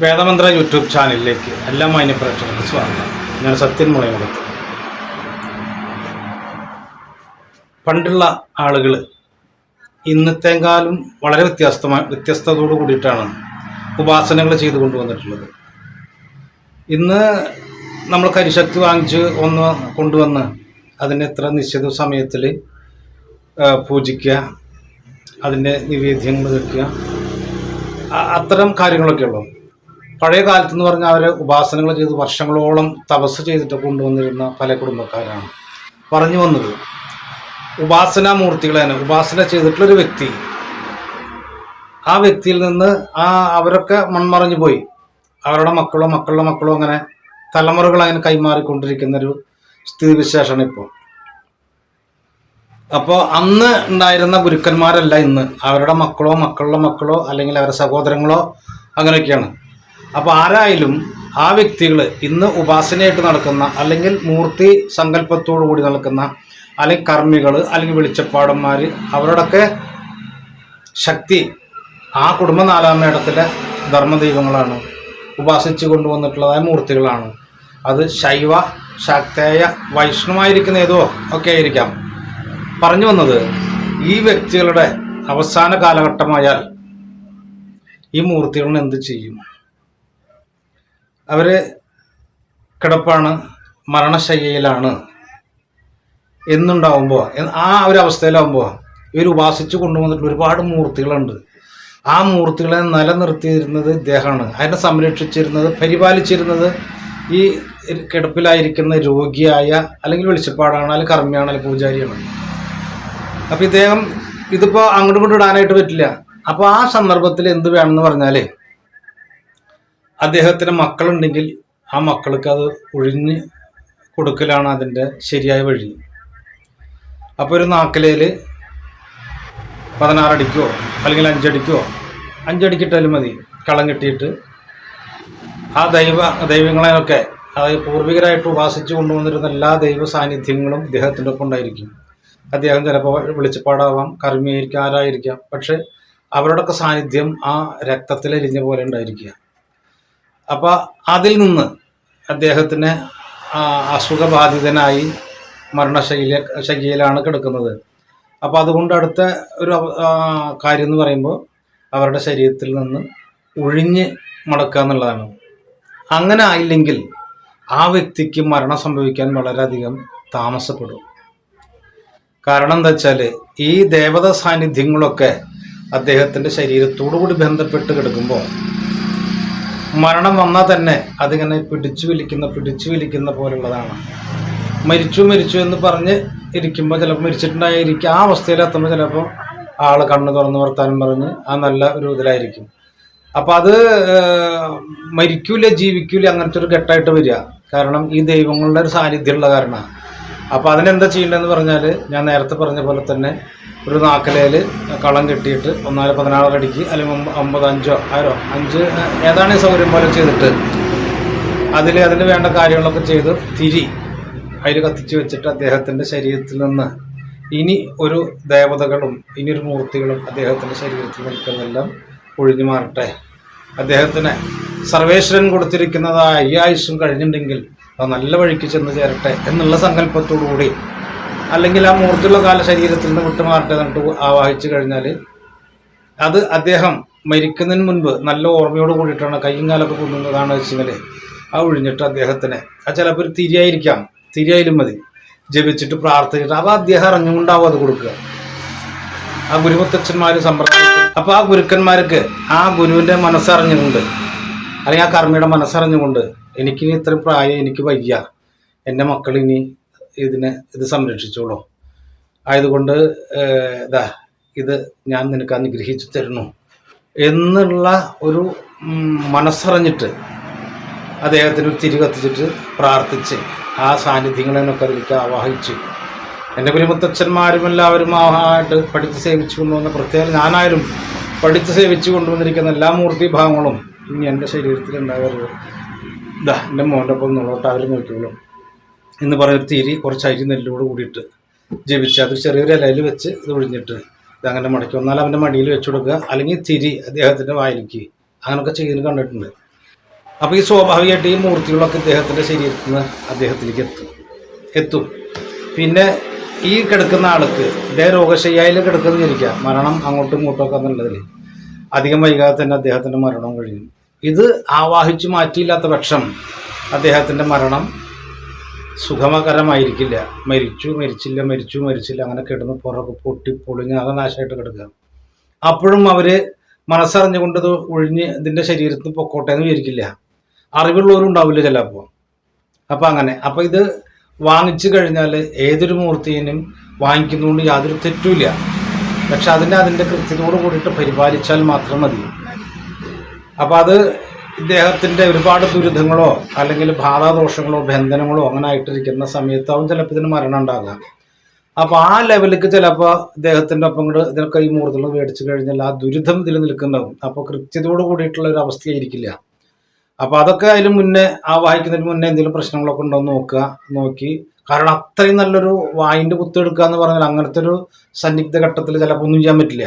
വേദമന്ത്ര YouTube ചാനലിലേക്ക് എല്ലാ മാന്യ പ്രേക്ഷകർക്ക് സ്വാഗതം. ഞാൻ സത്യൻ മുളയമുടത്ത് പണ്ടുള്ള ആളുകൾ ഇന്നത്തെക്കാളും വളരെ വ്യത്യസ്തമായ വ്യത്യസ്തതയോട് കൂടിയിട്ടാണ് ഉപാസനകൾ ചെയ്തു കൊണ്ടുവന്നിട്ടുള്ളത്. ഇന്ന് നമ്മൾ കരിശക്തി വാങ്ങിച്ച് ഒന്ന് കൊണ്ടുവന്ന് അതിന് എത്ര നിശ്ചിത സമയത്തിൽ പൂജിക്കുക അതിന്റെ നിവേദ്യങ്ങൾ വെക്കുക അത്തരം കാര്യങ്ങളൊക്കെ ഉള്ളൂ പഴയ കാലത്ത് എന്ന് പറഞ്ഞാൽ അവർ ഉപാസനകൾ ചെയ്ത് വർഷങ്ങളോളം തപസ് ചെയ്തിട്ട് കൊണ്ടുവന്നിരുന്ന പല കുടുംബക്കാരാണ്. പറഞ്ഞു വന്നത് ഉപാസനാ മൂർത്തികൾ തന്നെ ഉപാസന ചെയ്തിട്ടുള്ളൊരു വ്യക്തി. ആ വ്യക്തിയിൽ നിന്ന് ആ അവരൊക്കെ മൺമറഞ്ഞു പോയി. അവരുടെ മക്കളോ മക്കളുടെ മക്കളോ അങ്ങനെ തലമുറകൾ അങ്ങനെ കൈമാറിക്കൊണ്ടിരിക്കുന്ന ഒരു സ്ഥിതിവിശേഷമാണ് ഇപ്പോൾ അപ്പോൾ അന്ന് ഉണ്ടായിരുന്ന ഗുരുക്കന്മാരല്ല ഇന്ന്. അവരുടെ മക്കളോ മക്കളുടെ മക്കളോ അല്ലെങ്കിൽ അവരുടെ സഹോദരങ്ങളോ അങ്ങനെയൊക്കെയാണ്. അപ്പോൾ ആരായാലും ആ വ്യക്തികൾ ഇന്ന് ഉപാസനയായിട്ട് നടക്കുന്ന അല്ലെങ്കിൽ മൂർത്തി സങ്കല്പത്തോടു കൂടി നടക്കുന്ന അല്ലെങ്കിൽ കർമ്മികൾ അല്ലെങ്കിൽ വെളിച്ചപ്പാടന്മാർ അവരോടൊക്കെ ശക്തി ആ കുടുംബ നാലാം മേടത്തിലെ ധർമ്മദൈവങ്ങളാണ്. ഉപാസിച്ചു കൊണ്ടുവന്നിട്ടുള്ളതായ മൂർത്തികളാണ്. അത് ശൈവ ശക്തേയ വൈഷ്ണവായിരിക്കുന്ന ഏതോ ഒക്കെ ആയിരിക്കാം. പറഞ്ഞു വന്നത് ഈ വ്യക്തികളുടെ അവസാന കാലഘട്ടമായാൽ ഈ മൂർത്തികളിന് എന്ത് ചെയ്യും? അവർ കിടപ്പാണ് മരണശയ്യയിലാണ് എന്നുണ്ടാവുമ്പോൾ ആ ഒരു അവസ്ഥയിലാവുമ്പോൾ ഇവർ ഉപാസിച്ച് കൊണ്ടുവന്നിട്ടുള്ള ഒരുപാട് മൂർത്തികളുണ്ട്. ആ മൂർത്തികളെ നിലനിർത്തിയിരുന്നത് ഇദ്ദേഹമാണ്. അതിനെ സംരക്ഷിച്ചിരുന്നത് പരിപാലിച്ചിരുന്നത് ഈ കിടപ്പിലായിരിക്കുന്ന രോഗിയായ അല്ലെങ്കിൽ വെളിച്ചപ്പാടാണ് അല്ലെങ്കിൽ കർമ്മിയാണ് അല്ലെങ്കിൽ പൂജാരിയാണ്. അപ്പോൾ ഇദ്ദേഹം ഇതിപ്പോൾ അങ്ങോട്ടും ഇങ്ങോട്ടും ഇടാനായിട്ട് പറ്റില്ല. അപ്പോൾ ആ സന്ദർഭത്തിൽ എന്ത് വേണമെന്ന് പറഞ്ഞാൽ അദ്ദേഹത്തിന് മക്കളുണ്ടെങ്കിൽ ആ മക്കൾക്ക് അത് ഒഴിഞ്ഞ് കൊടുക്കലാണ് അതിന്റെ ശരിയായ വഴി. അപ്പോൾ ഒരു നാക്കലയിൽ പതിനാറടിക്കോ അല്ലെങ്കിൽ അഞ്ചടിക്കോ അഞ്ചടിക്കിട്ടാലും മതി കളം കെട്ടിയിട്ട്. ആ ദൈവ ദൈവങ്ങളെയൊക്കെ അതായത് പൂർവികരായിട്ട് ഉപാസിച്ചു കൊണ്ടുവന്നിരുന്ന എല്ലാ ദൈവ സാന്നിധ്യങ്ങളും ഇദ്ദേഹത്തിന്റെ ഒപ്പം ഉണ്ടായിരിക്കും. അദ്ദേഹം ചിലപ്പോൾ വെളിച്ചപ്പാടാവാം കർമ്മിയായിരിക്കാം ആരായിരിക്കാം പക്ഷെ അവരുടെയൊക്കെ സാന്നിധ്യം ആ രക്തത്തിലരിഞ്ഞ പോലെ ഉണ്ടായിരിക്കുക. അപ്പോൾ അതിൽ നിന്ന് അദ്ദേഹത്തിന് അസുഖബാധിതനായി മരണശൈല ശൈലിയിലാണ് കിടക്കുന്നത്. അപ്പോൾ അതുകൊണ്ട് അടുത്ത ഒരു കാര്യം എന്ന് പറയുമ്പോൾ അവരുടെ ശരീരത്തിൽ നിന്ന് ഒഴിഞ്ഞ് മടക്കുക എന്നുള്ളതാണ്. അങ്ങനെ ആയില്ലെങ്കിൽ ആ വ്യക്തിക്ക് മരണം സംഭവിക്കാൻ വളരെയധികം താമസപ്പെടും. കാരണം എന്താ വെച്ചാൽ ഈ ദേവത സാന്നിധ്യങ്ങളൊക്കെ അദ്ദേഹത്തിന്റെ ശരീരത്തോടു കൂടി ബന്ധപ്പെട്ട് കിടക്കുമ്പോൾ മരണം വന്നാൽ തന്നെ അതിങ്ങനെ പിടിച്ചു വലിക്കുന്ന പിടിച്ചു വലിക്കുന്ന പോലുള്ളതാണ്. മരിച്ചു മരിച്ചു എന്ന് പറഞ്ഞ് ഇരിക്കുമ്പോൾ ചിലപ്പോൾ മരിച്ചിട്ടുണ്ടായിരിക്കും. ആ അവസ്ഥയിൽ എത്തുമ്പോൾ ചിലപ്പോൾ ആൾ കണ്ണ് തുറന്ന് വർത്താനം പറഞ്ഞ് ആ നല്ല ഒരു ഇതിലായിരിക്കും. അപ്പം അത് മരിക്കൂല ജീവിക്കൂല അങ്ങനത്തെ ഒരു ഘട്ടമായിട്ട് വരിക. കാരണം ഈ ദൈവങ്ങളുടെ ഒരു സാന്നിധ്യമുള്ള കാരണമാണ്. അപ്പോൾ അതിനെന്താ ചെയ്യേണ്ടതെന്ന് പറഞ്ഞാൽ ഞാൻ നേരത്തെ പറഞ്ഞ പോലെ തന്നെ ഒരു നാക്കലയിൽ കളം കെട്ടിയിട്ട് ഒന്നാൽ പതിനാറ് അടിക്ക് അല്ലെങ്കിൽ അമ്പത് അഞ്ചോ ആരോ അഞ്ച് ഏതാണ് സൗകര്യം പോലെ ചെയ്തിട്ട് അതിൽ അതിന് വേണ്ട കാര്യങ്ങളൊക്കെ ചെയ്ത് തിരി അതിൽ കത്തിച്ച് വെച്ചിട്ട് അദ്ദേഹത്തിന്റെ ശരീരത്തിൽ നിന്ന് ഇനി ഒരു ദേവതകളും ഇനി ഒരു മൂർത്തികളും അദ്ദേഹത്തിന്റെ ശരീരത്തിൽ നിൽക്കുന്നതെല്ലാം ഒഴിഞ്ഞു മാറട്ടെ. അദ്ദേഹത്തിന് സർവേശ്വരൻ കൊടുത്തിരിക്കുന്നതായ ഈ ആയുസ്സും കഴിഞ്ഞിട്ടുണ്ടെങ്കിൽ അത് നല്ല വഴിക്ക് ചെന്ന് ചേരട്ടെ എന്നുള്ള സങ്കല്പത്തോടു കൂടി അല്ലെങ്കിൽ ആ മൂർത്തിയുള്ള കാല ശരീരത്തിൽ നിന്ന് വിട്ടുമാറട്ടെ എന്നിട്ട് ആവാഹിച്ചു കഴിഞ്ഞാൽ അത് അദ്ദേഹം മരിക്കുന്നതിന് മുൻപ് നല്ല ഓർമ്മയോട് കൂടിയിട്ടാണ് കയ്യും കാലൊക്കെ കൊണ്ടുന്നതാണ് വെച്ചെങ്കിൽ ആ ഒഴിഞ്ഞിട്ട് അദ്ദേഹത്തിന്. ആ ചിലപ്പോൾ ഒരു തിരിയായിരിക്കാം. തിരിയായാലും മതി. ജപിച്ചിട്ട് പ്രാർത്ഥിച്ചിട്ട് അപ്പോൾ അദ്ദേഹം അറിഞ്ഞുകൊണ്ടാവും അത് കൊടുക്കുക. ആ ഗുരുമുത്തച്ഛന്മാർ സമ്പ്രദായം അപ്പോൾ ആ ഗുരുക്കന്മാർക്ക് ആ ഗുരുവിന്റെ മനസ്സറിഞ്ഞുകൊണ്ട് അല്ലെങ്കിൽ ആ കർമ്മിയുടെ മനസ്സറിഞ്ഞുകൊണ്ട് എനിക്കിനി ഇത്രയും പ്രായം എനിക്ക് വയ്യ. എന്റെ മക്കളിനി ഇതിനെ ഇത് സംരക്ഷിച്ചോളൂ. ആയതുകൊണ്ട് ഇതാ ഇത് ഞാൻ നിനക്ക് അനുഗ്രഹിച്ചു തരുന്നു എന്നുള്ള ഒരു മനസ്സറിഞ്ഞിട്ട് അദ്ദേഹത്തിന് തിരി കത്തിച്ചിട്ട് പ്രാർത്ഥിച്ച് ആ സാന്നിധ്യങ്ങളെന്നൊക്കെ അതിലേക്ക് ആവാഹിച്ച് എന്റെ കുരുമുത്തച്ഛന്മാരും എല്ലാവരും ആയിട്ട് പഠിച്ച് സേവിച്ചു കൊണ്ടുവന്ന പ്രത്യേകം ഞാനായാലും പഠിച്ച് സേവിച്ചു കൊണ്ടുവന്നിരിക്കുന്ന എല്ലാ മൂർത്തി ഭാഗങ്ങളും ഇനി എന്റെ ശരീരത്തിൽ ഉണ്ടാകരുത് ഇതാ എന്റെ മോന്റെ ഒപ്പം നിന്നോട്ട് അവർ എന്ന് പറഞ്ഞൊരു തീരി കുറച്ച് അരി നെല്ലോട് കൂടിയിട്ട് ജപിച്ച് അത് ചെറിയൊരു ഇലയിൽ വെച്ച് ഇത് ഒഴിഞ്ഞിട്ട് ഇത് അങ്ങനെ മടക്കി വന്നാൽ അവന്റെ മടിയിൽ വെച്ച് കൊടുക്കുക. അല്ലെങ്കിൽ തിരി അദ്ദേഹത്തിന്റെ വായിലേക്ക്. അങ്ങനെയൊക്കെ ചെയ്യുന്നത് കണ്ടിട്ടുണ്ട്. അപ്പോൾ ഈ സ്വാഭാവികമായിട്ട് ഈ മൂർത്തികളൊക്കെ ഇദ്ദേഹത്തിന്റെ ശരീരത്തിൽ നിന്ന് അദ്ദേഹത്തിലേക്ക് എത്തും. എത്തും. പിന്നെ ഈ കിടക്കുന്ന ആൾക്ക് ഇദ്ദേഹം രോഗശയ്യായിൽ കിടക്കുന്നിരിക്കുക മരണം അങ്ങോട്ടും ഇങ്ങോട്ടും ഒക്കെ എന്നുള്ളതിൽ അധികം വൈകാതെ തന്നെ അദ്ദേഹത്തിന്റെ മരണം കഴിയും. ഇത് ആവാഹിച്ച് മാറ്റിയില്ലാത്ത പക്ഷം അദ്ദേഹത്തിന്റെ മരണം സുഖമകരമായിരിക്കില്ല. മരിച്ചു മരിച്ചില്ല മരിച്ചു മരിച്ചില്ല അങ്ങനെ കിടന്ന് പുറകെ പൊട്ടി പൊളിഞ്ഞ് അത് നാശമായിട്ട് കിടക്കുക. അപ്പോഴും അവർ മനസ്സറിഞ്ഞുകൊണ്ട് ഇത് ഒഴിഞ്ഞ് ഇതിന്റെ ശരീരത്തിൽ പൊക്കോട്ടെ എന്ന് വിചാരിക്കില്ല. അറിവുള്ളവരും ഉണ്ടാവില്ല ചിലപ്പോൾ. അപ്പം അങ്ങനെ. അപ്പം ഇത് വാങ്ങിച്ചു കഴിഞ്ഞാൽ ഏതൊരു മൂർത്തിയിനും വാങ്ങിക്കുന്നതുകൊണ്ട് യാതൊരു തെറ്റുമില്ല. പക്ഷെ അതിനെ അതിന്റെ കൃത്യതയോട് കൂടിയിട്ട് പരിപാലിച്ചാൽ മാത്രം മതി. അപ്പം അത് ഇദ്ദേഹത്തിന്റെ ഒരുപാട് ദുരിതങ്ങളോ അല്ലെങ്കിൽ ബാധാദോഷങ്ങളോ ബന്ധനങ്ങളോ അങ്ങനെ ആയിട്ടിരിക്കുന്ന സമയത്ത് അവൻ ചിലപ്പോൾ ഇതിന് മരണം ഉണ്ടാകാം അപ്പോൾ ആ ലെവലിലേക്ക് ചിലപ്പോൾ ഇദ്ദേഹത്തിന്റെ ഒപ്പം കൂടെ ഇതിനൊക്കെ ഈ മുഹൂർത്തങ്ങൾ മേടിച്ചു കഴിഞ്ഞാൽ ആ ദുരിതം ഇതിൽ നിൽക്കുന്നുണ്ടാവും. അപ്പോൾ കൃത്യതയോട് കൂടിയിട്ടുള്ള ഒരു അവസ്ഥയായിരിക്കില്ല. അപ്പോൾ അതൊക്കെ അതിന് മുന്നേ ആ വായിക്കുന്നതിന് മുന്നേ എന്തെങ്കിലും പ്രശ്നങ്ങളൊക്കെ ഉണ്ടോ എന്ന് നോക്കുക നോക്കി. കാരണം അത്രയും നല്ലൊരു വായിന്റെ കുത്തെടുക്കുക എന്ന് പറഞ്ഞാൽ അങ്ങനത്തെ ഒരു സന്നിഗ്ധ ഘട്ടത്തിൽ ചിലപ്പോൾ ഒന്നും ചെയ്യാൻ പറ്റില്ല.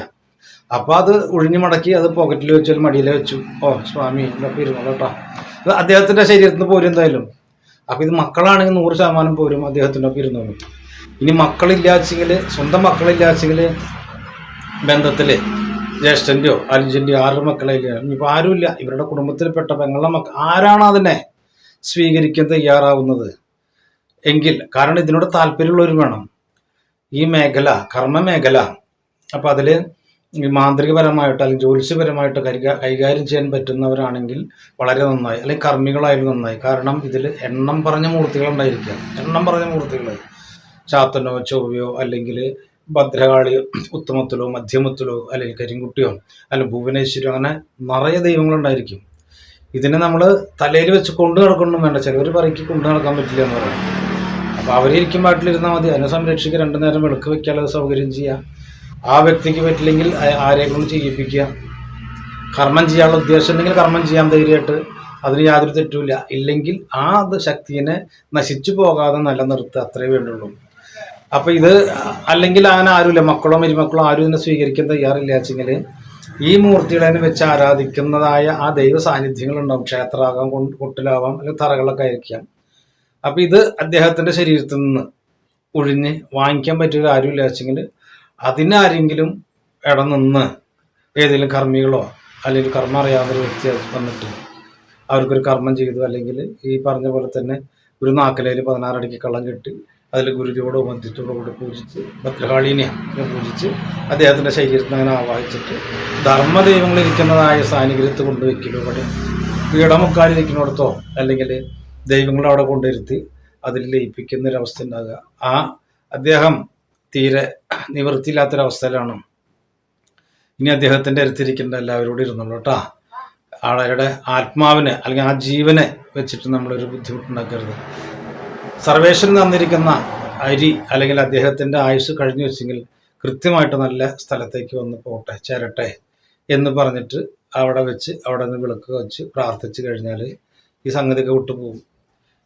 അപ്പോൾ അത് ഒഴിഞ്ഞു മടക്കി അത് പോക്കറ്റിൽ വെച്ചു മടിയിൽ വെച്ചു. ഓ സ്വാമി ഇതൊക്കെ ഇരുന്നോളൂ കേട്ടോ അത് അദ്ദേഹത്തിന്റെ ശരീരത്തിന് പോരും എന്തായാലും. അപ്പോൾ ഇത് മക്കളാണെങ്കിൽ നൂറ് ശതമാനം പോരും അദ്ദേഹത്തിന്റെ ഒക്കെ ഇരുന്നോളും ഇനി മക്കളില്ലാച്ചെങ്കിൽ സ്വന്തം മക്കളില്ലാച്ചെങ്കിൽ ബന്ധത്തിൽ ജ്യേഷ്ഠന്റെയോ അനുജന്റെയോ ആരുടെ മക്കളെയോ ഇനിയിപ്പോൾ ആരുമില്ല. ഇവരുടെ കുടുംബത്തിൽപ്പെട്ട പെങ്ങളുടെ മക്കൾ ആരാണ് അതിനെ സ്വീകരിക്കാൻ തയ്യാറാവുന്നത്? എങ്കിൽ കാരണം ഇതിനോട് താല്പര്യമുള്ളവരും വേണം. ഈ മേഖല കർമ്മ മേഖല അപ്പോൾ അതിൽ മാന്ത്രികപരമായിട്ട് അല്ലെങ്കിൽ ജ്യോത്സ്യപരമായിട്ട് കൈകാ കൈകാര്യം ചെയ്യാൻ പറ്റുന്നവരാണെങ്കിൽ വളരെ നന്നായി അല്ലെങ്കിൽ കർമ്മികളായാലും നന്നായി. കാരണം ഇതിൽ എണ്ണം പറഞ്ഞ മൂർത്തികൾ ഉണ്ടായിരിക്കാം എണ്ണം പറഞ്ഞ മൂർത്തികൾ ചാത്തനോ ചൊവ്വയോ അല്ലെങ്കിൽ ഭദ്രകാളിയോ ഉത്തമത്തിലോ മധ്യമത്തിലോ അല്ലെങ്കിൽ കരിങ്കുട്ടിയോ അല്ലെങ്കിൽ ഭുവനേശ്വരിയോ അങ്ങനെ നിറയെ ദൈവങ്ങളുണ്ടായിരിക്കും. ഇതിനെ നമ്മൾ തലയിൽ വെച്ച് കൊണ്ടു നടക്കൊന്നും വേണ്ട. ചിലവർ പറയ്ക്ക് കൊണ്ടു നടക്കാൻ പറ്റില്ല എന്ന് പറയാം. അപ്പോൾ അവരിയ്ക്കും പാട്ടിലിരുന്നാൽ മതി. അതിനെ സംരക്ഷിക്കുക രണ്ടു നേരം വെളുക്ക് വെക്കാനുള്ള സൗകര്യം ചെയ്യുക ആ വ്യക്തിക്ക് പറ്റില്ലെങ്കിൽ ആരെങ്കിലും ചെയ്യിപ്പിക്കുക. കർമ്മം ചെയ്യാനുള്ള ഉദ്ദേശം ഉണ്ടെങ്കിൽ കർമ്മം ചെയ്യാൻ ധൈര്യമായിട്ട് അതിന് യാതൊരു തെറ്റുമില്ല. ഇല്ലെങ്കിൽ ആ ശക്തിനെ നശിച്ചു പോകാതെ നിലനിർത്തുക അത്രേ വേണ്ടുള്ളൂ. അപ്പം ഇത് അല്ലെങ്കിൽ അങ്ങനെ ആരുമില്ല. മക്കളോ മരുമക്കളോ ആരും ഇതിനെ സ്വീകരിക്കാൻ തയ്യാറില്ല വെച്ചെങ്കിൽ ഈ മൂർത്തികളെ വെച്ച് ആരാധിക്കുന്നതായ ആ ദൈവ സാന്നിധ്യങ്ങളുണ്ടാവും. ക്ഷേത്രമാകാം കൊ- കൊട്ടിലാവാം അല്ലെങ്കിൽ തറകളൊക്കെ ആയിരിക്കാം. അപ്പം ഇത് അദ്ദേഹത്തിന്റെ ശരീരത്തിൽ നിന്ന് ഒഴിഞ്ഞ് വാങ്ങിക്കാൻ പറ്റിയ ആരുമില്ല വെച്ചെങ്കിൽ അതിനാരെങ്കിലും ഇട നിന്ന് ഏതെങ്കിലും കർമ്മികളോ അല്ലെങ്കിൽ കർമ്മം അറിയാവുന്ന വ്യക്തി വന്നിട്ട് അവർക്കൊരു കർമ്മം ചെയ്തു അല്ലെങ്കിൽ ഈ പറഞ്ഞ പോലെ തന്നെ ഒരു നാക്കലയിൽ പതിനാറടിക്ക് കള്ളം കെട്ടി അതിൽ ഗുരുതിയോടോ മദ്യത്തോടോ കൂടി പൂജിച്ച് ഭദ്രകാളീനെ പൂജിച്ച് അദ്ദേഹത്തിന്റെ ശരീരത്തിൽ അങ്ങനെ ആവാഹിച്ചിട്ട് ധർമ്മദൈവങ്ങളിരിക്കുന്നതായ സാന്നിധ്യത്ത് കൊണ്ടുവയ്ക്കലോ ഇവിടെ പീഠമുക്കാലിരിക്കുന്നിടത്തോ അല്ലെങ്കിൽ ദൈവങ്ങളവിടെ കൊണ്ടിരുത്തി അതിൽ ലയിപ്പിക്കുന്ന ഒരവസ്ഥ ഉണ്ടാകുക. ആ അദ്ദേഹം തീരെ നിവൃത്തിയില്ലാത്തൊരവസ്ഥയിലാണ്. ഇനി അദ്ദേഹത്തിന്റെ അടുത്തിരിക്കേണ്ട എല്ലാവരോടും ഇരുന്നുള്ളൂ കേട്ടോ. ആളുടെ ആത്മാവിനെ അല്ലെങ്കിൽ ആ ജീവനെ വെച്ചിട്ട് നമ്മളൊരു ബുദ്ധിമുട്ടുണ്ടാക്കരുത്. സർവേശ്വരൻ തന്നിരിക്കുന്ന അരി അല്ലെങ്കിൽ അദ്ദേഹത്തിന്റെ ആയുസ് കഴിഞ്ഞു വെച്ചെങ്കിൽ കൃത്യമായിട്ട് നല്ല സ്ഥലത്തേക്ക് വന്ന് പോട്ടെ ചേരട്ടെ എന്ന് പറഞ്ഞിട്ട് അവിടെ വെച്ച് അവിടെ നിന്ന് വിളക്ക് വെച്ച് പ്രാർത്ഥിച്ച് കഴിഞ്ഞാൽ ഈ സംഗതിയൊക്കെ വിട്ടുപോകും.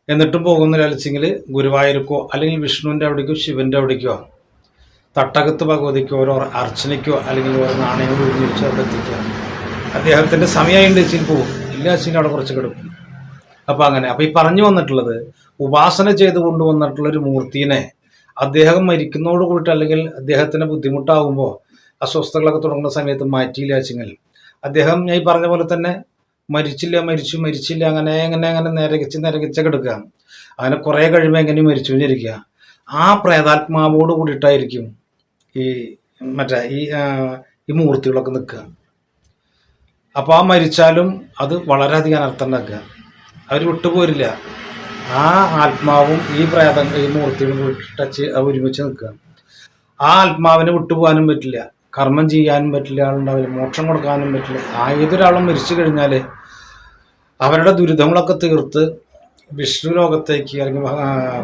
എന്നിട്ടും പോകുന്നില്ല വെച്ചെങ്കിൽ ഗുരുവായൂർക്കോ അല്ലെങ്കിൽ വിഷ്ണുവിന്റെ അവിടേക്കോ ശിവന്റെ അവിടേക്കോ തട്ടകത്ത് ഭഗവതിക്കോ ഓരോ അർച്ചനയ്ക്കോ അല്ലെങ്കിൽ ഓരോ നാണയം ഒഴിഞ്ഞിരിച്ച് അവിടെ എത്തിക്കുക. അദ്ദേഹത്തിന്റെ സമയമായിട്ട് വെച്ചിൽ പോകും ഇല്ല വെച്ചിൽ അവിടെ കുറച്ച് കിടക്കും. അപ്പോൾ അങ്ങനെ. അപ്പോൾ ഈ പറഞ്ഞു വന്നിട്ടുള്ളത് ഉപാസന ചെയ്ത് കൊണ്ടുവന്നിട്ടുള്ള ഒരു മൂർത്തിനെ അദ്ദേഹം മരിക്കുന്നതോട് കൂടിയിട്ട് അല്ലെങ്കിൽ അദ്ദേഹത്തിന് ബുദ്ധിമുട്ടാകുമ്പോൾ അസ്വസ്ഥതകളൊക്കെ തുടങ്ങുന്ന സമയത്ത് മാറ്റിയില്ല വെച്ചെങ്കിൽ അദ്ദേഹം ഞാൻ ഈ പറഞ്ഞ പോലെ തന്നെ മരിച്ചില്ല മരിച്ചു മരിച്ചില്ല അങ്ങനെ അങ്ങനെ അങ്ങനെ നിരകിച്ച് നിരകിച്ച് കിടക്കുക. അങ്ങനെ കുറേ കഴിയുമ്പോൾ എങ്ങനെ മരിച്ചു എന്നിരിക്കുക ആ പ്രേതാത്മാവോട് കൂടിയിട്ടായിരിക്കും ഈ മറ്റേ ഈ ഈ മൂർത്തികളൊക്കെ നിൽക്കുക. അപ്പോൾ ആ മരിച്ചാലും അത് വളരെയധികം അനർത്ഥം ഉണ്ടാക്കുക. അവർ വിട്ടുപോരില്ല. ആ ആത്മാവും ഈ പ്രേതം ഈ മൂർത്തികളും ടച്ച് ഒരുമിച്ച് നിൽക്കുക. ആ ആത്മാവിനെ വിട്ടുപോകാനും പറ്റില്ല. കർമ്മം ചെയ്യാനും പറ്റില്ല ആളുണ്ടാവില്ല. മോക്ഷം കൊടുക്കാനും പറ്റില്ല. ആ ഏതൊരാളും മരിച്ചു കഴിഞ്ഞാൽ അവരുടെ ദുരിതങ്ങളൊക്കെ തീർത്ത് വിഷ്ണു ലോകത്തേക്ക് അല്ലെങ്കിൽ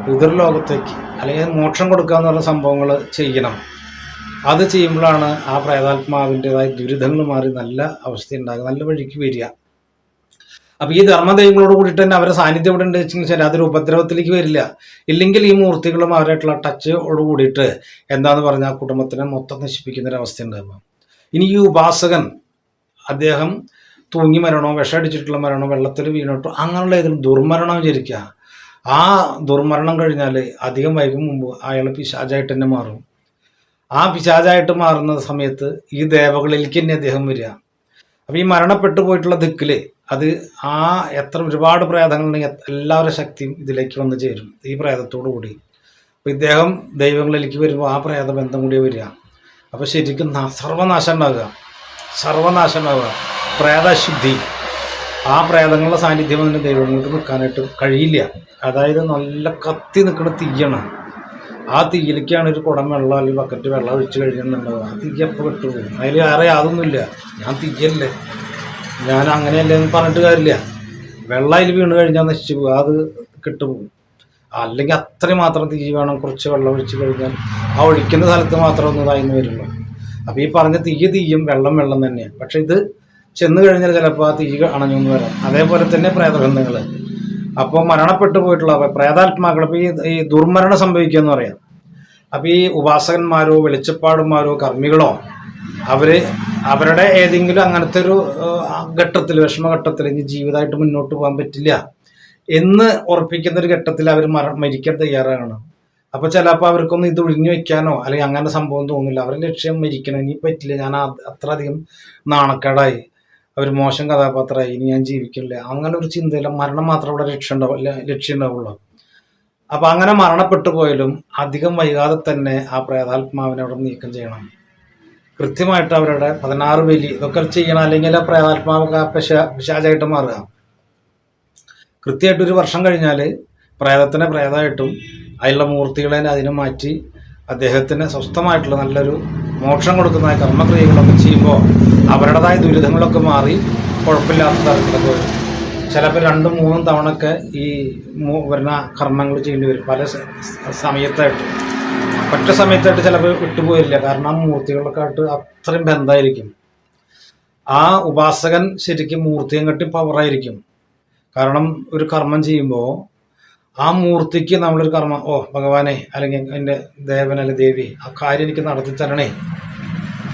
പിതൃലോകത്തേക്ക് അല്ലെങ്കിൽ മോക്ഷം കൊടുക്കുക എന്നുള്ള സംഭവങ്ങൾ ചെയ്യണം. അത് ചെയ്യുമ്പോഴാണ് ആ പ്രേതാത്മാവിന്റെതായ ദുരിതങ്ങൾ മാറി നല്ല അവസ്ഥ ഉണ്ടാകുക നല്ല വഴിക്ക് വരിക. അപ്പൊ ഈ ധർമ്മദൈവങ്ങളോട് കൂടിയിട്ട് തന്നെ അവരെ സാന്നിധ്യം ഇവിടെ ഉണ്ട് വെച്ചാൽ അതൊരു ഉപദ്രവത്തിലേക്ക് വരില്ല. ഇല്ലെങ്കിൽ ഈ മൂർത്തികളും അവരായിട്ടുള്ള ടച്ചോട് കൂടിയിട്ട് എന്താന്ന് പറഞ്ഞാൽ കുടുംബത്തിനെ മൊത്തം നശിപ്പിക്കുന്ന ഒരു അവസ്ഥ ഇനി ഈ ഉപാസകൻ അദ്ദേഹം തൂങ്ങി മരണോ വിഷമടിച്ചിട്ടുള്ള മരണോ വെള്ളത്തിൽ വീണിട്ടോ അങ്ങനെയുള്ള ഏതെങ്കിലും ദുർമരണം വിചാരിക്കുക. ആ ദുർമരണം കഴിഞ്ഞാൽ അധികം വൈകും മുമ്പ് അയാൾ പിശാചായിട്ട് തന്നെ മാറും. ആ പിശാചായിട്ട് മാറുന്ന സമയത്ത് ഈ ദേവകളിലേക്ക് തന്നെ അദ്ദേഹം വരിക. അപ്പോൾ ഈ മരണപ്പെട്ടു പോയിട്ടുള്ള ദിക്കിൽ അത് ആ എത്ര ഒരുപാട് പ്രേതങ്ങളുണ്ടെങ്കിൽ എല്ലാവരുടെ ശക്തിയും ഇതിലേക്ക് വന്നു ചേരും. ഈ പ്രേതത്തോടു കൂടി. അപ്പോൾ ഇദ്ദേഹം ദൈവങ്ങളിലേക്ക് വരുമ്പോൾ ആ പ്രേത ബന്ധം കൂടി വരിക. അപ്പോൾ ശരിക്കും സർവനാശം ഉണ്ടാകുക സർവനാശം ഉണ്ടാവുക. പ്രേതശുദ്ധി. ആ പ്രേതങ്ങളുടെ സാന്നിധ്യം അതിന് ദൈവങ്ങൾക്ക് നിൽക്കാനായിട്ട് കഴിയില്ല. അതായത് നല്ല കത്തി നിൽക്കുന്ന തീയാണ്. ആ തീയിലേക്കാണ് ഒരു കുടം വെള്ളം അല്ലെങ്കിൽ ബക്കറ്റ് വെള്ളം ഒഴിച്ച് കഴിഞ്ഞെന്നുള്ളത് ആ തീ എപ്പോൾ വിട്ടുപോകും അതിൽ വേറെ യാതൊന്നുമില്ല. ഞാൻ തീയല്ലേ. ഞാൻ അങ്ങനെയല്ലേ എന്ന് പറഞ്ഞിട്ട് കാര്യമില്ല. വെള്ളം അതിൽ വീണ് കഴിഞ്ഞാൽ നശിച്ചു പോകും. അത് കിട്ടുപോകും അല്ലെങ്കിൽ അത്രയും മാത്രം തീ വേണം കുറച്ച് വെള്ളം ഒഴിച്ച് കഴിഞ്ഞാൽ. ആ ഒഴിക്കുന്ന സ്ഥലത്ത് മാത്രം ഒന്ന് ഇതായിന്ന് വരുള്ളൂ. അപ്പോൾ ഈ പറഞ്ഞ തീ തീയും വെള്ളം വെള്ളം തന്നെയാണ് പക്ഷേ ഇത് ചെന്ന് കഴിഞ്ഞാൽ ചിലപ്പോൾ ആ തീ അണഞ്ഞു എന്ന് വരാം. അതേപോലെ തന്നെ പ്രേതബന്ധങ്ങൾ അപ്പോൾ മരണപ്പെട്ടു പോയിട്ടുള്ള പ്രേതാത്മാക്കൾ ഇപ്പോൾ ഈ ഈ ദുർമരണം സംഭവിക്കുക എന്ന് പറയാം. അപ്പോൾ ഈ ഉപാസകന്മാരോ വെളിച്ചപ്പാടുമാരോ കർമ്മികളോ അവർ അവരുടെ ഏതെങ്കിലും അങ്ങനത്തെ ഒരു ഘട്ടത്തിൽ വിഷമഘട്ടത്തിൽ ഇനി ജീവിതമായിട്ട് മുന്നോട്ട് പോകാൻ പറ്റില്ല എന്ന് ഉറപ്പിക്കുന്ന ഒരു ഘട്ടത്തിൽ അവർ മര മരിക്കാൻ തയ്യാറാണ്. അപ്പോൾ ചിലപ്പോൾ അവർക്കൊന്നും ഇത് ഒഴിഞ്ഞു വെക്കാനോ അല്ലെങ്കിൽ അങ്ങനെ സംഭവം തോന്നില്ല. അവരുടെ ലക്ഷ്യം മരിക്കണം ഇനി പറ്റില്ല. ഞാൻ അത്ര അത്രയധികം നാണക്കേടായി. അവർ മോശം കഥാപാത്രമായി ഇനി ഞാൻ ജീവിക്കില്ല. അങ്ങനെ ഒരു ചിന്തയില്ല മരണം മാത്രം ഇവിടെ ലക്ഷ്യം ഉണ്ടാവില്ല ലക്ഷ്യം ഉണ്ടാവുള്ളൂ. അപ്പൊ അങ്ങനെ മരണപ്പെട്ടു പോയാലും അധികം വൈകാതെ തന്നെ ആ പ്രേതാത്മാവിനെ അവിടെ നീക്കം ചെയ്യണം. കൃത്യമായിട്ട് അവരുടെ പതിനാറ് ബലി ഇതൊക്കെ ചെയ്യണം അല്ലെങ്കിൽ ആ പ്രേതാത്മാവ് പിശ പിശാചായിട്ട് മാറുക. കൃത്യമായിട്ട് ഒരു വർഷം കഴിഞ്ഞാൽ പ്രേതത്തിനെ പ്രേതമായിട്ടും അതിലുള്ള മൂർത്തികളെ അതിനെ മാറ്റി അദ്ദേഹത്തിന് സ്വസ്ഥമായിട്ടുള്ള നല്ലൊരു മോക്ഷം കൊടുക്കുന്ന കർമ്മക്രിയകളൊക്കെ ചെയ്യുമ്പോൾ അവരുടേതായ ദുരിതങ്ങളൊക്കെ മാറി കുഴപ്പമില്ലാത്ത തരത്തിലൊക്കെ വരും. ചിലപ്പോൾ രണ്ടും മൂന്നും തവണയൊക്കെ ഈ വരുന്ന കർമ്മങ്ങൾ ചെയ്യേണ്ടി വരും. പല സമയത്തായിട്ട്. ഒറ്റ സമയത്തായിട്ട് ചിലപ്പോൾ വിട്ടുപോയില്ല. കാരണം മൂർത്തികളൊക്കെ ആയിട്ട് അത്രയും ബന്ധമായിരിക്കും. ആ ഉപാസകൻ ശരിക്കും മൂർത്തിയും കെട്ടി പവറായിരിക്കും കാരണം ഒരു കർമ്മം ചെയ്യുമ്പോൾ ആ മൂർത്തിക്ക് നമ്മളൊരു കർമ്മം ഓ ഭഗവാനെ അല്ലെങ്കിൽ എന്റെ ദേവൻ അല്ലെ ദേവി ആ കാര്യം എനിക്ക് നടത്തി തരണേ.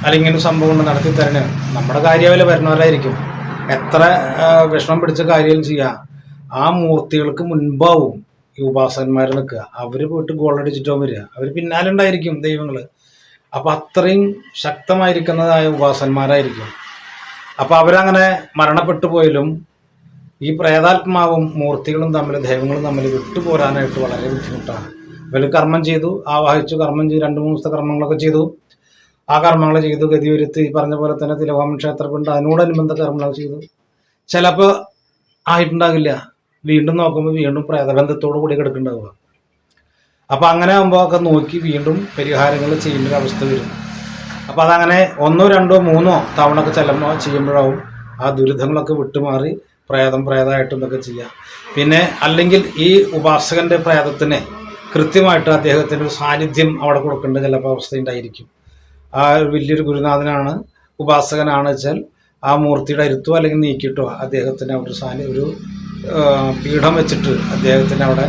അല്ലെങ്കിൽ ഒരു സംഭവം കൊണ്ട് നടത്തി തരണേ. നമ്മുടെ കാര്യമല്ല വരണവരായിരിക്കും. എത്ര വിഷമം പിടിച്ച കാര്യം ചെയ്യുക ആ മൂർത്തികൾക്ക് മുൻപാവും ഈ ഉപാസകന്മാർ നിൽക്കുക. അവർ പോയിട്ട് ഗോളടിച്ചിട്ടോ വരിക. അവർ പിന്നാലെ ഉണ്ടായിരിക്കും ദൈവങ്ങൾ അപ്പം അത്രയും ശക്തമായിരിക്കുന്നതായ ഉപാസന്മാരായിരിക്കും അപ്പം അവരങ്ങനെ മരണപ്പെട്ടു പോയാലും ഈ പ്രേതാത്മാവും മൂർത്തികളും തമ്മിൽ ദൈവങ്ങളും തമ്മിൽ വിട്ടുപോരാനായിട്ട് വളരെ ബുദ്ധിമുട്ടാണ്. ഇവർ കർമ്മം ചെയ്തു ആവാഹിച്ചു കർമ്മം ചെയ്തു രണ്ട് മൂന്ന് ദിവസത്തെ കർമ്മങ്ങളൊക്കെ ചെയ്തു. ആ കർമ്മങ്ങൾ ചെയ്തു ഗതിവരുത്തി പറഞ്ഞ പോലെ തന്നെ തിലവാമൻ ക്ഷേത്രപ്പുണ്ട് അതിനോടനുബന്ധ കർമ്മങ്ങൾ ചെയ്തു. ചിലപ്പോൾ ആയിട്ടുണ്ടാകില്ല. വീണ്ടും നോക്കുമ്പോൾ വീണ്ടും പ്രേതബന്ധത്തോടു കൂടി കിടക്കുന്നുണ്ടാവുക. അപ്പോൾ അങ്ങനെ ആകുമ്പോൾ ഒക്കെ നോക്കി വീണ്ടും പരിഹാരങ്ങൾ ചെയ്യേണ്ട ഒരു അവസ്ഥ വരും. അപ്പോൾ അതങ്ങനെ ഒന്നോ രണ്ടോ മൂന്നോ തവണ ഒക്കെ ചെല്ലുമ്പോൾ ചെയ്യുമ്പോഴാവും ആ ദുരിതങ്ങളൊക്കെ വിട്ടുമാറി പ്രേതം പ്രേതമായിട്ടും ഇതൊക്കെ ചെയ്യാം. പിന്നെ അല്ലെങ്കിൽ ഈ ഉപാസകന്റെ പ്രേതത്തിന് കൃത്യമായിട്ട് അദ്ദേഹത്തിന് സാന്നിധ്യം അവിടെ കൊടുക്കേണ്ട ചിലപ്പോൾ അവസ്ഥ ഉണ്ടായിരിക്കും. ആ വലിയൊരു ഗുരുനാഥനാണ് ഉപാസകനാണ് വെച്ചാൽ ആ മൂർത്തിയുടെ അരുത്തോ അല്ലെങ്കിൽ നീക്കിയിട്ടോ അദ്ദേഹത്തിന് അവിടെ സാന്നി ഒരു പീഠം വെച്ചിട്ട് അദ്ദേഹത്തിന് അവിടെ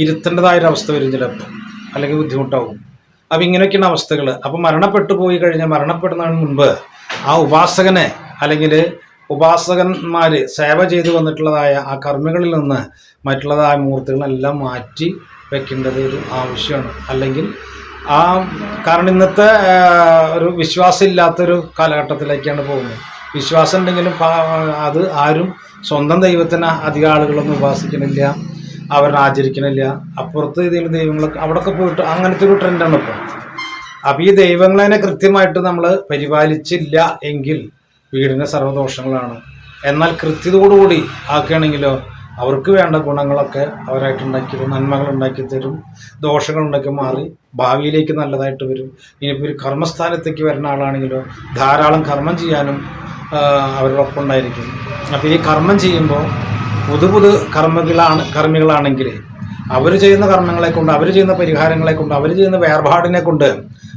ഇരുത്തേണ്ടതായൊരവസ്ഥ വരും ചിലപ്പോൾ. അല്ലെങ്കിൽ ബുദ്ധിമുട്ടാവും. അപ്പം ഇങ്ങനെയൊക്കെയാണ് അവസ്ഥകൾ അപ്പം മരണപ്പെട്ടു പോയി കഴിഞ്ഞാൽ മരണപ്പെടുന്നതിന് മുൻപ് ആ ഉപാസകനെ അല്ലെങ്കിൽ ഉപാസകന്മാർ സേവ ചെയ്തു വന്നിട്ടുള്ളതായ ആ കർമ്മികളിൽ നിന്ന് മറ്റുള്ളതായ മൂർത്തികളെല്ലാം മാറ്റി വെക്കേണ്ടത് ഒരു ആവശ്യമാണ്. അല്ലെങ്കിൽ ആ കാരണം ഇന്നത്തെ ഒരു വിശ്വാസം ഇല്ലാത്തൊരു കാലഘട്ടത്തിലേക്കാണ് പോകുന്നത്. വിശ്വാസം ഉണ്ടെങ്കിലും അത് ആരും സ്വന്തം ദൈവത്തിന് അധികം ആളുകളൊന്നും ഉപാസിക്കണില്ല അവരെ ആചരിക്കണില്ല. അപ്പുറത്ത് ഏതെങ്കിലും ദൈവങ്ങളൊക്കെ അവിടെയൊക്കെ പോയിട്ട് അങ്ങനത്തെ ഒരു ട്രെൻഡാണ് ഇപ്പോൾ അപ്പോൾ ഈ ദൈവങ്ങളെ കൃത്യമായിട്ട് നമ്മൾ പരിപാലിച്ചില്ല എങ്കിൽ വീടിന് സർവദോഷങ്ങളാണ്. എന്നാൽ കൃത്യതയോടുകൂടി ആക്കുകയാണെങ്കിലോ അവർക്ക് വേണ്ട ഗുണങ്ങളൊക്കെ അവരായിട്ട് ഉണ്ടാക്കി തരും നന്മകൾ ഉണ്ടാക്കി തരും ദോഷങ്ങൾ ഉണ്ടാക്കി മാറി ഭാവിയിലേക്ക് നല്ലതായിട്ട് വരും. ഇനിയിപ്പോൾ ഒരു കർമ്മസ്ഥാനത്തേക്ക് വരുന്ന ആളാണെങ്കിലോ ധാരാളം കർമ്മം ചെയ്യാനും അവരോടൊപ്പം അവരുടെ ഉണ്ടായിരിക്കും. അപ്പോൾ ഈ കർമ്മം ചെയ്യുമ്പോൾ പുതു പുതു കർമ്മികളാണ് കർമ്മികളാണെങ്കിൽ അവർ ചെയ്യുന്ന കർമ്മങ്ങളെ കൊണ്ട് അവർ ചെയ്യുന്ന പരിഹാരങ്ങളെ കൊണ്ട് അവർ ചെയ്യുന്ന വേർപാടിനെ കൊണ്ട്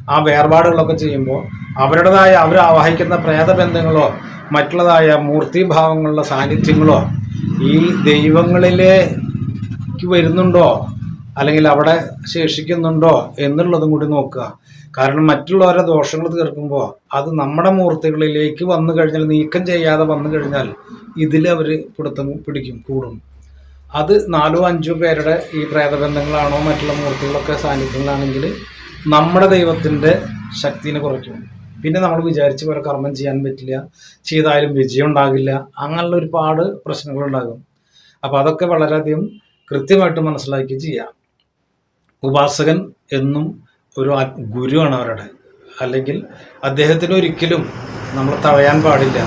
ആ വേർപാടുകളൊക്കെ ചെയ്യുമ്പോൾ അവരുടേതായ അവർ ആവാഹിക്കുന്ന പ്രേതബന്ധങ്ങളോ മറ്റുള്ളതായ മൂർത്തിഭാവങ്ങളുടെ സാന്നിധ്യങ്ങളോ ഈ ദൈവങ്ങളിലേക്ക് വരുന്നുണ്ടോ? അല്ലെങ്കിൽ അവിടെ ശേഷിക്കുന്നുണ്ടോ? എന്നുള്ളതും കൂടി നോക്കുക. കാരണം മറ്റുള്ളവരുടെ ദോഷങ്ങൾ തീർക്കുമ്പോൾ അത് നമ്മുടെ മൂർത്തികളിലേക്ക് വന്നു കഴിഞ്ഞാൽ നീക്കം ചെയ്യാതെ വന്നു കഴിഞ്ഞാൽ ഇതിൽ അവർ പിടുത്തം പിടിക്കും കൂടും. അത് നാലോ അഞ്ചോ പേരുടെ ഈ പ്രേതബന്ധങ്ങളാണോ മറ്റുള്ള മൂർത്തികളൊക്കെ സാന്നിധ്യങ്ങളാണെങ്കിൽ നമ്മുടെ ദൈവത്തിന്റെ ശക്തിനെ കുറയ്ക്കും. പിന്നെ നമ്മൾ വിചാരിച്ച പോലെ കർമ്മം ചെയ്യാൻ പറ്റില്ല ചെയ്താലും വിജയം ഉണ്ടാകില്ല അങ്ങനെയുള്ള ഒരുപാട് പ്രശ്നങ്ങളുണ്ടാകും അപ്പോൾ അതൊക്കെ വളരെയധികം കൃത്യമായിട്ട് മനസ്സിലാക്കി ചെയ്യാം. ഉപാസകൻ എന്നും ഒരു ഗുരുവാണ് അവരുടെ. അല്ലെങ്കിൽ അദ്ദേഹത്തിന് ഒരിക്കലും നമ്മൾ തഴയാൻ പാടില്ല.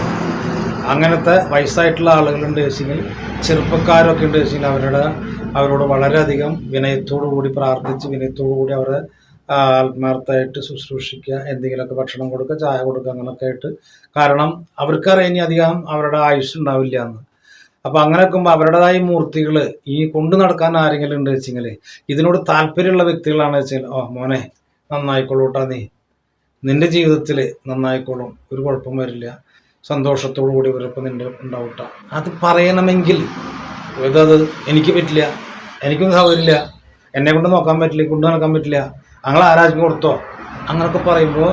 അങ്ങനത്തെ വയസ്സായിട്ടുള്ള ആളുകളുണ്ട് വെച്ചെങ്കിൽ ചെറുപ്പക്കാരൊക്കെ ഉണ്ട് വെച്ചെങ്കിൽ അവരുടെ അവരോട് വളരെയധികം വിനയത്തോടു കൂടി പ്രാർത്ഥിച്ച് വിനയത്തോടു കൂടി അവരെ ആത്മാർത്ഥമായിട്ട് ശുശ്രൂഷിക്കുക എന്തെങ്കിലുമൊക്കെ ഭക്ഷണം കൊടുക്കുക ചായ കൊടുക്കുക അങ്ങനെയൊക്കെ ആയിട്ട്. കാരണം അവർക്കറിയാം ഇനി അധികം അവരുടെ ആയുസ് ഉണ്ടാവില്ല എന്ന്. അപ്പോൾ അങ്ങനെ വെക്കുമ്പോൾ അവരുടേതായ മൂർത്തികൾ ഈ കൊണ്ടു നടക്കാൻ ആരെങ്കിലും ഉണ്ട് വെച്ചെങ്കിൽ ഇതിനോട് താല്പര്യമുള്ള വ്യക്തികളാണ് വെച്ചാൽ ഓ മോനെ നന്നായിക്കോളൂട്ടാ നീ. നിന്റെ ജീവിതത്തിൽ നന്നായിക്കോളും. ഒരു കുഴപ്പം വരില്ല. സന്തോഷത്തോടു കൂടി ഇവരൊപ്പം നിന്റെ ഉണ്ടാവട്ട. അത് പറയണമെങ്കിൽ ഇതത് എനിക്ക് പറ്റില്ല എനിക്കും സൗകര്യമില്ല എന്നെ കൊണ്ട് നോക്കാൻ പറ്റില്ല കൊണ്ട് നടക്കാൻ പറ്റില്ല ഞങ്ങൾ ആരാജ്യം കൊടുത്തോ? അങ്ങനൊക്കെ പറയുമ്പോൾ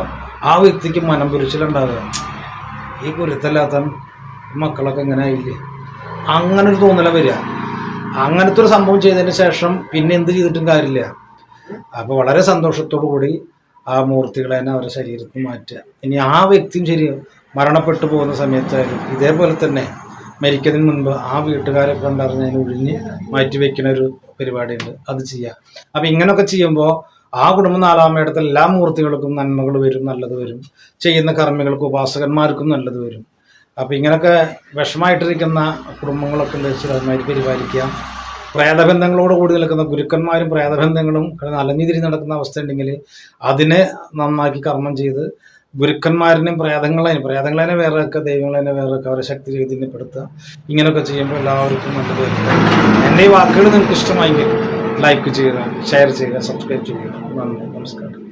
ആ വ്യക്തിക്ക് മനം പുരിച്ചിലുണ്ടാകുക ഈ കുരുത്തല്ലാത്ത മക്കളൊക്കെ എങ്ങനെ ആയില്ലേ? അങ്ങനെ ഒരു തോന്നല വരിക. അങ്ങനത്തെ ഒരു സംഭവം ചെയ്തതിന് ശേഷം പിന്നെ എന്ത് ചെയ്തിട്ടും കാര്യമില്ല. അപ്പോൾ വളരെ സന്തോഷത്തോടു കൂടി ആ മൂർത്തികളെ തന്നെ അവരുടെ ശരീരത്തിൽ മാറ്റുക. ഇനി ആ വ്യക്തിയും ശരി മരണപ്പെട്ടു പോകുന്ന സമയത്തായാലും ഇതേപോലെ തന്നെ മരിക്കുന്നതിന് മുൻപ് ആ വീട്ടുകാരെ കണ്ടറിഞ്ഞ് അതിനെ ഒഴിഞ്ഞ് മാറ്റിവെക്കുന്ന ഒരു പരിപാടിയുണ്ട്. അത് ചെയ്യുക അപ്പം ഇങ്ങനെയൊക്കെ ചെയ്യുമ്പോൾ ആ കുടുംബം നാലാമയിടത്തെ എല്ലാ മൂർത്തികൾക്കും നന്മകൾ വരും നല്ലത് വരും. ചെയ്യുന്ന കർമ്മികൾക്കും ഉപാസകന്മാർക്കും നല്ലത് വരും. അപ്പം ഇങ്ങനെയൊക്കെ വിഷമായിട്ടിരിക്കുന്ന കുടുംബങ്ങളൊക്കെ അതുമാതിരി പരിപാലിക്കുക പ്രേതബന്ധങ്ങളോട് കൂടി നിൽക്കുന്ന ഗുരുക്കന്മാരും പ്രേതബന്ധങ്ങളും കിടന്ന് അലഞ്ഞു തിരിഞ്ഞ് നടക്കുന്ന അവസ്ഥ ഉണ്ടെങ്കിൽ അതിനെ നന്നാക്കി കർമ്മം ചെയ്ത് ഗുരുക്കന്മാരിനെയും പ്രേതങ്ങളെയും പ്രേതങ്ങളെ വേറെ ഒക്കെ ദൈവങ്ങളെ വേറെ ഒക്കെ അവരെ ശക്തി ചൈതന്യപ്പെടുത്തുക ഇങ്ങനെയൊക്കെ ചെയ്യുമ്പോൾ എല്ലാവർക്കും നല്ലത് എന്റെ ഈ വാക്കുകൾ നിങ്ങൾക്ക് ഇഷ്ടമായെങ്കിൽ ലൈക്ക് ചെയ്യുക ഷെയർ ചെയ്യുക സബ്സ്ക്രൈബ് ചെയ്യുക. നന്ദി നമസ്കാരം.